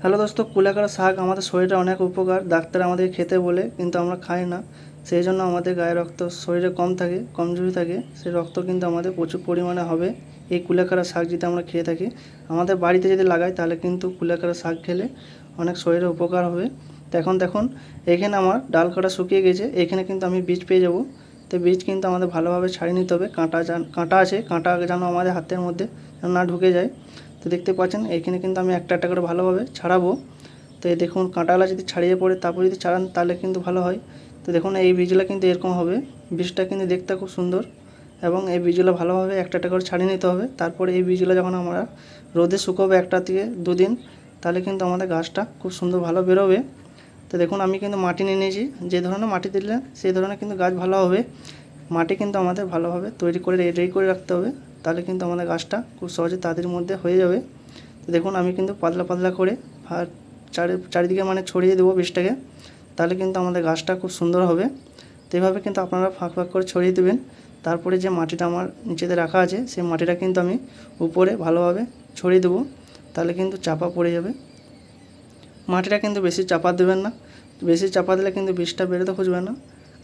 Hello দোস্ত কুলেখাড়া শাক আমাদের শরীরে অনেক উপকার। ডাক্তার আমাদের খেতে বলে, কিন্তু আমরা খাই না। সেই জন্য আমাদের গায়ে রক্ত শরীরে কম থাকে, কমজোরি থাকে। সেই রক্ত কিন্তু আমাদের প্রচুর পরিমাণে হবে। এই কুলেখাড়া শাক যদি আমরা খেয়ে থাকি, আমাদের বাড়িতে যদি লাগাই, তাহলে কিন্তু কুলেখাড়া শাক খেলে অনেক শরীরে উপকার হবে। তো এখন দেখুন, এখানে আমার ডাল কাটা শুকিয়ে গেছে। এখানে কিন্তু আমি বীজ পেয়ে যাব। তো বীজ কিন্তু আমাদের ভালোভাবে ছাড়িয়ে নিতে হবে। কাঁটা কাঁটা আছে, কাঁটা যেন আমাদের হাতের মধ্যে না ঢুকে যায়। তো দেখতে পাচ্ছেন এখানে কিন্তু আমি একটা একটা করে ভালোভাবে ছাড়াবো। তো এই দেখুন কাঁটাগুলো যদি ছাড়িয়ে পড়ে, তারপর যদি ছাড়ান, তাহলে কিন্তু ভালো হয়। তো দেখুন, এই বীজগুলো কিন্তু এরকম হবে। বীজটা কিন্তু দেখতে খুব সুন্দর এবং এই বীজগুলো ভালোভাবে একটা একটা করে ছাড়িয়ে নিতে হবে। তারপরে এই বীজগুলো যখন আমরা রোদে শুকোবে একটা থেকে দুদিন, তাহলে কিন্তু আমাদের গাছটা খুব সুন্দর ভালো বেরোবে। তো দেখুন, আমি কিন্তু মাটি নিয়ে নিয়েছি। যে ধরনের মাটি দিলে সেই ধরনের কিন্তু গাছ ভালো হবে। মাটি কিন্তু আমাদের ভালোভাবে তৈরি করে, রেডি করে রাখতে হবে। তাহলে কিন্তু আমাদের গাছটা খুব সহজে তাদের মধ্যে হয়ে যাবে। তো দেখুন, আমি কিন্তু পাতলা পাতলা করে আর চারি, চারিদিকে মানে ছড়িয়ে দেবো বীজটাকে তাহলে কিন্তু আমাদের গাছটা খুব সুন্দর হবে। তো এইভাবে কিন্তু আপনারা ফাঁক ফাঁক করে ছড়িয়ে দেবেন। তারপরে যে মাটিটা আমার নিচেতে রাখা আছে, সেই মাটিটা কিন্তু আমি উপরে ভালোভাবে ছড়িয়ে দেবো, তাহলে কিন্তু চাপা পড়ে যাবে। মাটিটা কিন্তু বেশি চাপা দেবেন না। বেশি চাপা দিলে কিন্তু বীজটা বেরোতে খুঁজবে না।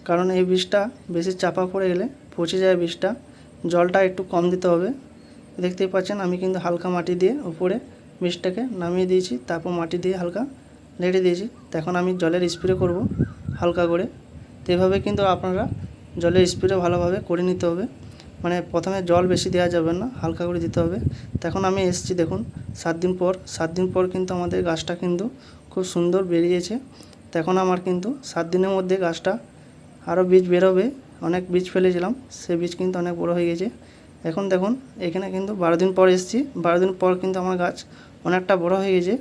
কারণ এই বীজটা বেশি চাপা পড়ে গেলে পচে যায় বীজটা জলটা একটু কম দিতে হবে। দেখতেই পাচ্ছেন, আমি কিন্তু হালকা মাটি দিয়ে উপরে বীজটাকে নামিয়ে দিয়েছি, তারপর মাটি দিয়ে হালকা লেড়ে দিয়েছি। তো এখন আমি জলের স্প্রে করব হালকা করে। তো এভাবে কিন্তু আপনারা জলের স্প্রে ভালোভাবে করে নিতে হবে। মানে প্রথমে জল বেশি দেওয়া যাবে না, হালকা করে দিতে হবে। তো এখন আমি এসেছি, দেখুন, সাত দিন পর। সাত দিন পর কিন্তু আমাদের গাছটা কিন্তু খুব সুন্দর বেরিয়েছে। তো এখন আমার কিন্তু সাত দিনের মধ্যে গাছটা আরও বীজ বেরোবে। অনেক বীজ ফেলেছিলাম সে বীজ কিন্তু অনেক বড় হয়ে গেছে। এখন দেখুন, এখানে কিন্তু বারো দিন পর এসেছি। বারো দিন পর কিন্তু আমার গাছ অনেকটা বড় হয়ে গেছে।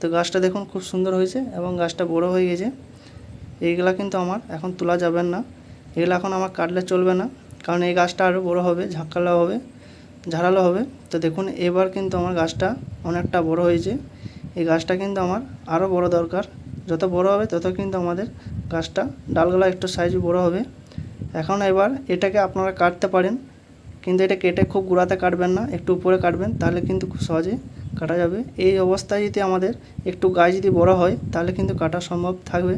তো গাছটা দেখুন খুব সুন্দর হয়েছে এবং গাছটা বড় হয়ে গেছে। এইগুলা কিন্তু আমার এখন তোলা যাবে না। এগুলো এখন আমার কাটলে চলবে না। কারণ এই গাছটা আরও বড় হবে, ঝাঁকালো হবে, ঝাড়ালো হবে। তো দেখুন, এবার কিন্তু আমার গাছটা অনেকটা বড় হয়েছে। এই গাছটা কিন্তু আমার আরও বড় দরকার। যত বড় হবে, তত কিন্তু আমাদের গাছটা ডালগুলো একটু সাইজ বড় হবে। এখন এবার এটাকে আপনারা কাটতে পারেন। কিন্তু এটা কেটে খুব গোড়াতে কাটবেন না, একটু উপরে কাটবেন, তাহলে কিন্তু খুব সহজে কাটা যাবে। এই অবস্থায় যদি আমাদের একটু গাছ যদি বড় হয়, তাহলে কিন্তু কাটা সম্ভব থাকবে।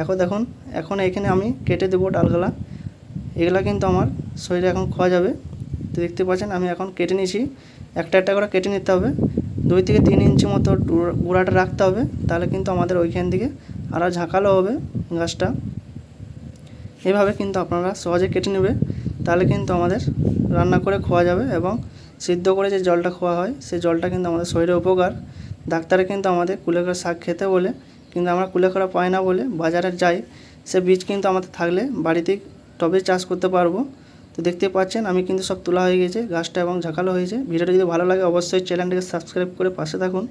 এখন দেখুন, এখন এখানে আমি কেটে দেবো ডালগুলা। এগুলা কিন্তু আমার শরীরে এখন খাওয়া যাবে। তো দেখতে পাচ্ছেন, আমি এখন কেটে নিয়েছি। একটা একটা করে কেটে নিতে হবে। দুই থেকে তিন ইঞ্চি মতো গুঁড়াটা রাখতে হবে। তাহলে কিন্তু আমাদের ওইখান থেকে আরও ঝাঁকালো হবে গাছটা। এভাবে কিন্তু আপনারা সহজে কেটে নেবে। তাহলে কিন্তু আমাদের রান্না করে খাওয়া যাবে এবং সিদ্ধ করে যে জলটা খাওয়া হয়, সেই জলটা কিন্তু আমাদের শরীরে উপকার। ডাক্তারে কিন্তু আমাদের কুলেখাড়া শাক খেতে বলে, কিন্তু আমরা কুলেখাড়া পাই না বলে বাজারে যাই, সে বীজ কিন্তু আমাদের থাকলে বাড়িতেই টবে চাষ করতে পারব। তো দেখতে পাচ্ছেন, আমি কিন্তু সব তোলা হয়ে গেছে, গাছটা এবং ঝাঁকালো হয়েছে। ভিডিওটা যদি ভালো লাগে, অবশ্যই চ্যানেলটাকে সাবস্ক্রাইব করে পাশে থাকুন।